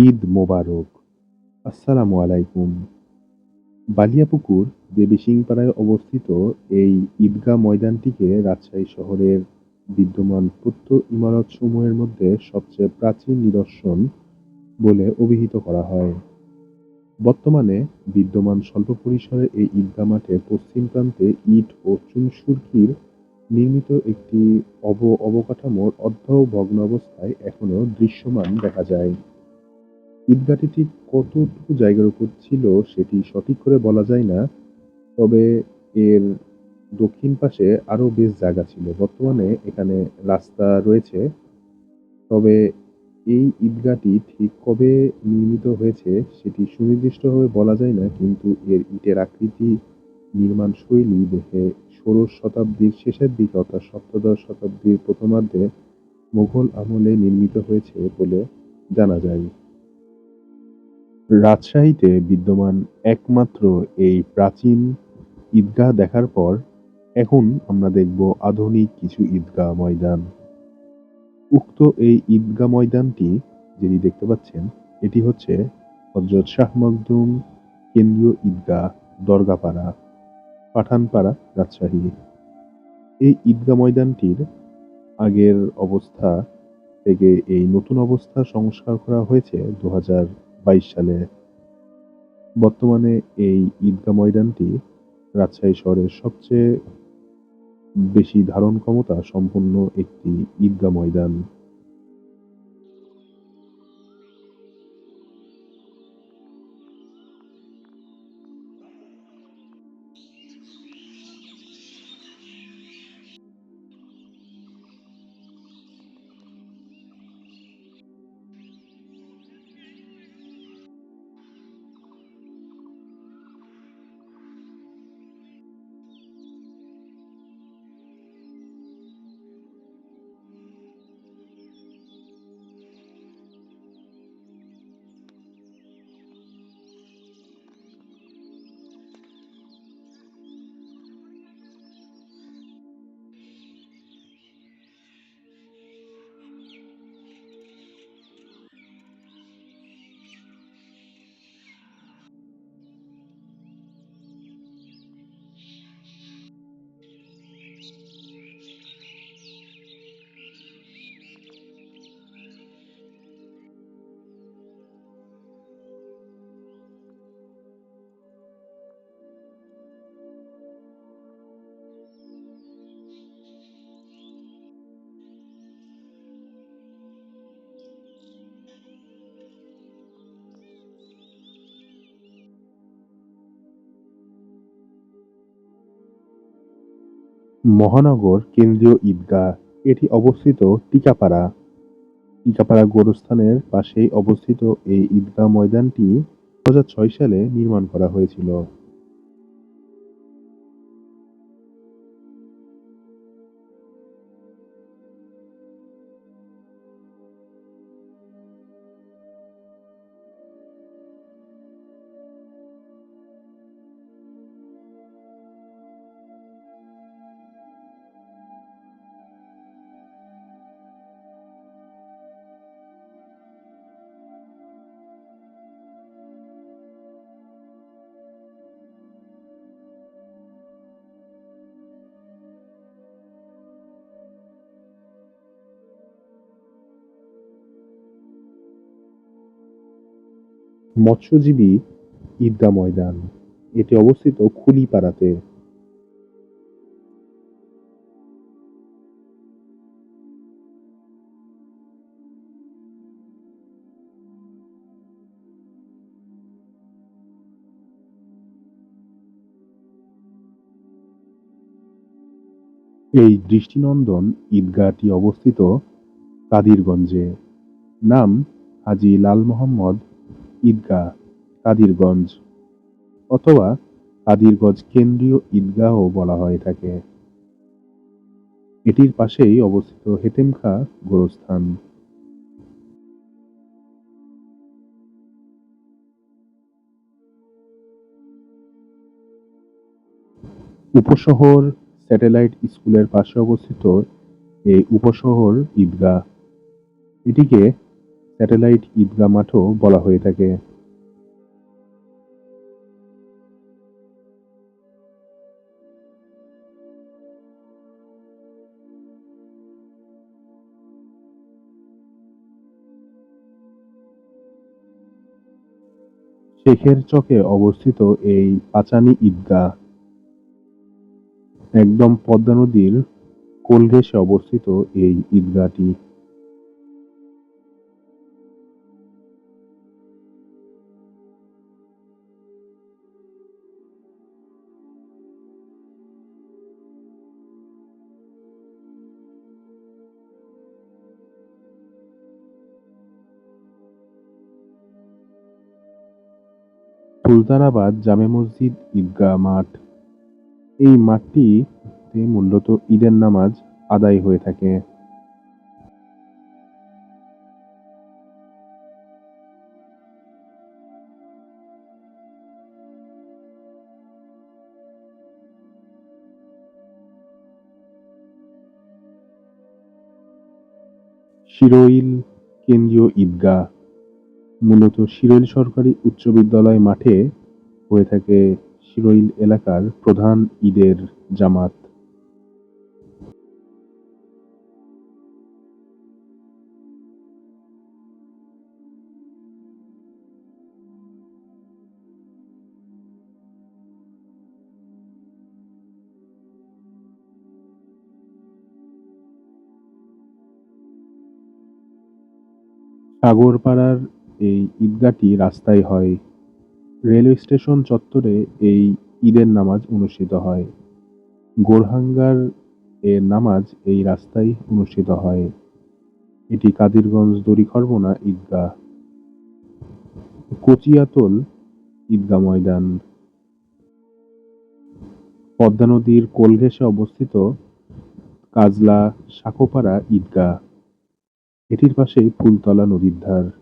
ঈদ মোবারক। আসসালামু আলাইকুম। বালিয়াপুকুর, দেবীসিংপাড়ায় অবস্থিত এই ঈদগাহ ময়দানটিকে রাজশাহী শহরের বিদ্যমান প্রত্যহ ইমারতসমূহের মধ্যে সবচেয়ে প্রাচীন নিদর্শন বলে অভিহিত করা হয়। বর্তমানে বিদ্যমান স্বল্প পরিসরে এই ঈদগাহ মাঠে পশ্চিম প্রান্তে ইট ও চুনসুরকির নির্মিত একটি অব অবকাঠামোর অর্ধ ভগ্ন অবস্থায় এখনও দৃশ্যমান দেখা যায়। ঈদগাহটি ঠিক কতটুকু জায়গার উপর ছিল সেটি সঠিক করে বলা যায় না, তবে এর দক্ষিণ পাশে আরও বেশ জায়গা ছিল। বর্তমানে এখানে রাস্তা রয়েছে, তবে এই ঈদগাহটি ঠিক কবে নির্মিত হয়েছে সেটি সুনির্দিষ্টভাবে বলা যায় না, কিন্তু এর ইটের আকৃতি, নির্মাণ শৈলী দেখে ষোড়শ শতাব্দীর শেষের দিকে অর্থাৎ সপ্তদশ শতাব্দীর প্রথমার্ধে মুঘল আমলে নির্মিত হয়েছে বলে জানা যায়। রাজশাহীতে বিদ্যমান একমাত্র এই প্রাচীন ঈদগাহ দেখার পর এখন আমরা দেখব আধুনিক কিছু ঈদগাহ ময়দান। উক্ত এই ঈদগাহ ময়দানটি, যেটি দেখতে পাচ্ছেন, এটি হচ্ছে হজরত শাহ মখদুম কেন্দ্রীয় ঈদগাহ দরগাপাড়া, পাঠানপাড়া, রাজশাহী। এই ঈদগাহ ময়দানটির আগের অবস্থা থেকে এই নতুন অবস্থা সংস্কার করা হয়েছে দু সালে। বর্তমানে এই ঈদগাহ ময়দানটি রাজশাহী শহরের সবচেয়ে বেশি ধারণ ক্ষমতা সম্পন্ন একটি ঈদগাহ ময়দান। মহানগর কেন্দ্রীয় ঈদগাহ। এটি অবস্থিত টিকাপাড়া। টিকাপাড়া গোরস্থানের পাশেই অবস্থিত এই ঈদগাহ ময়দানটি দু হাজার ছয় সালে নির্মাণ করা হয়েছিল। মৎস্যজীবী ঈদগাহ ময়দান। এটি অবস্থিত খুলিপাড়াতে। এই দৃষ্টিনন্দন ঈদগাহটি অবস্থিত কাদিরগঞ্জে। নাম হাজী লাল মোহাম্মদ ঈদগাহ, কাদিরগঞ্জ অথবা কাদিরগঞ্জ কেন্দ্রীয় ঈদগাহও বলা হয়ে থাকে। এটির পাশেই অবস্থিত হেতেমখা গোরস্থান। উপশহর স্যাটেলাইট স্কুলের পাশে অবস্থিত এই উপশহর ঈদগাহ। এটিকে স্যাটেলাইট ঈদগাহ মাঠও বলা হয়ে থাকে। শেখের চকে অবস্থিত এই পাচানি ঈদগাহ একদম পদ্মা নদীর কোল ঘেঁষে অবস্থিত এই ঈদগাহটি। সুলতানাবাদ জামে মসজিদ ঈদগাহ মাঠ। এই মাঠটিতে মূলত ঈদের নামাজ আদায় হয়ে থাকে। শিরোইল কেন্দ্রীয় ঈদগাহ মূলত শিরোইল সরকারি উচ্চ বিদ্যালয় মাঠে হয়ে থাকে শিরোইল এলাকার প্রধান ঈদের জামাত। সাগরপাড়ার এই ঈদগাহটি রাস্তায় হয়। রেলওয়ে স্টেশন চত্বরে এই ঈদের নামাজ অনুষ্ঠিত হয়। গোরহাঙ্গার এর নামাজ এই রাস্তায় অনুষ্ঠিত হয়। এটি কাদিরগঞ্জ দড়িখরবোনা ঈদগাহ। কচিয়াতল ঈদগাহ ময়দান। পদ্মা নদীর কোল ঘেঁষে অবস্থিত কাজলা শাখোপাড়া ঈদগাহ। এটির পাশে ফুলতলা নদীর ধার।